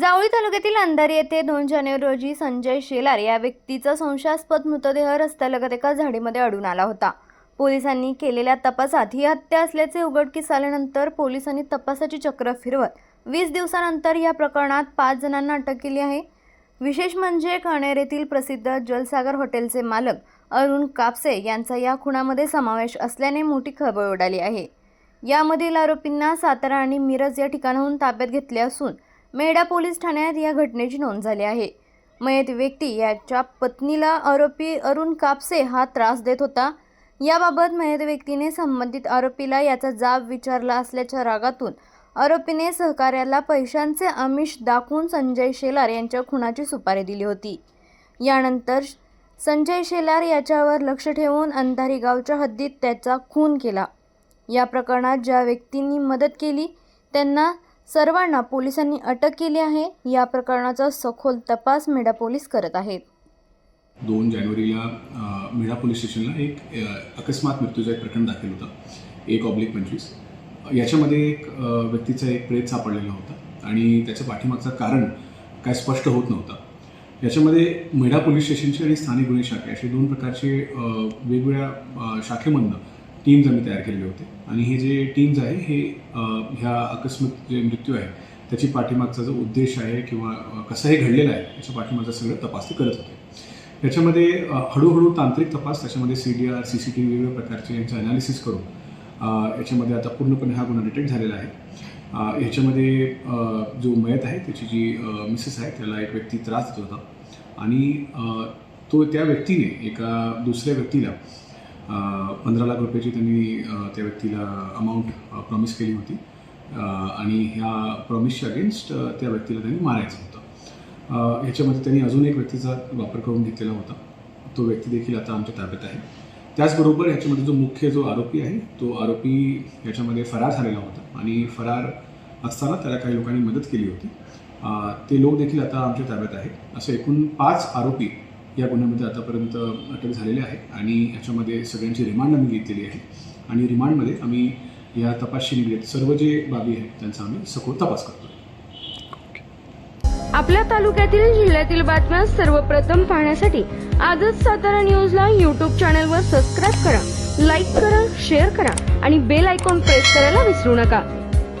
जावळी तालुक्यातील अंधारी येथे दोन जानेवारी रोजी संजय शेलार या व्यक्तीचा संशयास्पद मृतदेह रस्त्यालगत एका झाडीमध्ये आढळून आला होता. पोलिसांनी केलेल्या तपासात ही हत्या असल्याचे उघडकीस आल्यानंतर पोलिसांनी तपासाची चक्र फिरवत वीस दिवसानंतर या प्रकरणात पाच जणांना अटक केली आहे. विशेष म्हणजे कणेर येथील प्रसिद्ध जलसागर हॉटेलचे मालक अरुण कापसे यांचा या खुणामध्ये समावेश असल्याने मोठी खळबळ उडाली आहे. यामधील आरोपींना सातारा आणि मिरज या ठिकाणाहून ताब्यात घेतले असून मेढा पोलीस ठाण्यात या घटनेची नोंद झाली आहे. मयत व्यक्ती याच्या पत्नीला आरोपी अरुण कापसे हा त्रास देत होता. याबाबत मयत व्यक्तीने संबंधित आरोपीला याचा जाब विचारला असल्याच्या रागातून आरोपीने सहकार्याला पैशांचे आमिष दाखवून संजय शेलार यांच्या खुनाची सुपारी दिली होती. यानंतर संजय शेलार याच्यावर लक्ष ठेवून अंधारी गावच्या हद्दीत त्याचा खून केला. या प्रकरणात ज्या व्यक्तींनी मदत केली त्यांना सर्वांना पोलिसांनी अटक केली आहे. या प्रकरणाचा सखोल तपास मेढा पोलीस करत आहेत. दोन जानेवारीला मेढा पोलीस स्टेशनला एक अकस्मात मृत्यूचा एक प्रकरण दाखल होतं. एक ऑब्लिक पंचवीस. याच्यामध्ये एक व्यक्तीचा एक प्रेत सापडलेला होता आणि त्याच्या पाठीमागचं कारण काय स्पष्ट होत नव्हतं. याच्यामध्ये मेढा पोलीस स्टेशनची आणि स्थानिक गुन्हे शाखे असे दोन प्रकारचे वेगवेगळ्या शाखेमधनं टीम्स आम्ही तयार केलेले होते. आणि हे जे टीम्स आहे हे ह्या आकस्मिक जे मृत्यू आहे त्याची पाठीमागचा जो उद्देश आहे किंवा कसं हे घडलेलं आहे याच्या पाठीमागचा सगळं तपास ते करत होते. याच्यामध्ये हळूहळू तांत्रिक तपास त्याच्यामध्ये C D R C C T V वेगवेगळ्या प्रकारचे यांचं अनालिसिस करून याच्यामध्ये आता पूर्णपणे हा गुन्हा डिटेक्ट झालेला आहे. याच्यामध्ये जो मयत आहे त्याची जी मिसेस आहे त्याला एक व्यक्ती त्रास देत होता. आणि तो त्या व्यक्तीने एका दुसऱ्या व्यक्तीला पंधरा लाख रुपयाची त्यांनी त्या व्यक्तीला अमाऊंट प्रॉमिस केली होती. आणि ह्या प्रॉमिसच्या अगेन्स्ट त्या व्यक्तीला त्यांनी मारायचं होतं. याच्यामध्ये ह्याच्यामध्ये त्यांनी अजून एक व्यक्तीचा वापर करून घेतलेला होता. तो व्यक्ती देखील आता आमच्या ताब्यात आहे. त्याचबरोबर याच्यामध्ये जो मुख्य जो आरोपी आहे तो आरोपी याच्यामध्ये फरार झालेला होता. आणि फरार असताना त्याला काही लोकांनी मदत केली होती. ते लोक देखील आता आमच्या ताब्यात आहेत. असे एकूण पाच आरोपी या गुन्ह्यामध्ये आतापर्यंत अटक झालेले आहे आणि ह्याच्यामध्ये सगळ्यांची रिमांड आम्ही घेतलेली आहे. आणि रिमांडमध्ये आम्ही या तपासशी निगडीत सर्व जे बाबी आहेत त्यांचा आम्ही सखोल तपास करतो आपल्या तालुक्यातील जिल्ह्यातील बातम्या सर्वप्रथम पाहण्यासाठी आजच सातारा न्यूजला यूट्यूब चॅनलवर सबस्क्राईब करा लाईक करा शेअर करा आणि बेल आयकॉन प्रेस करायला विसरू नका.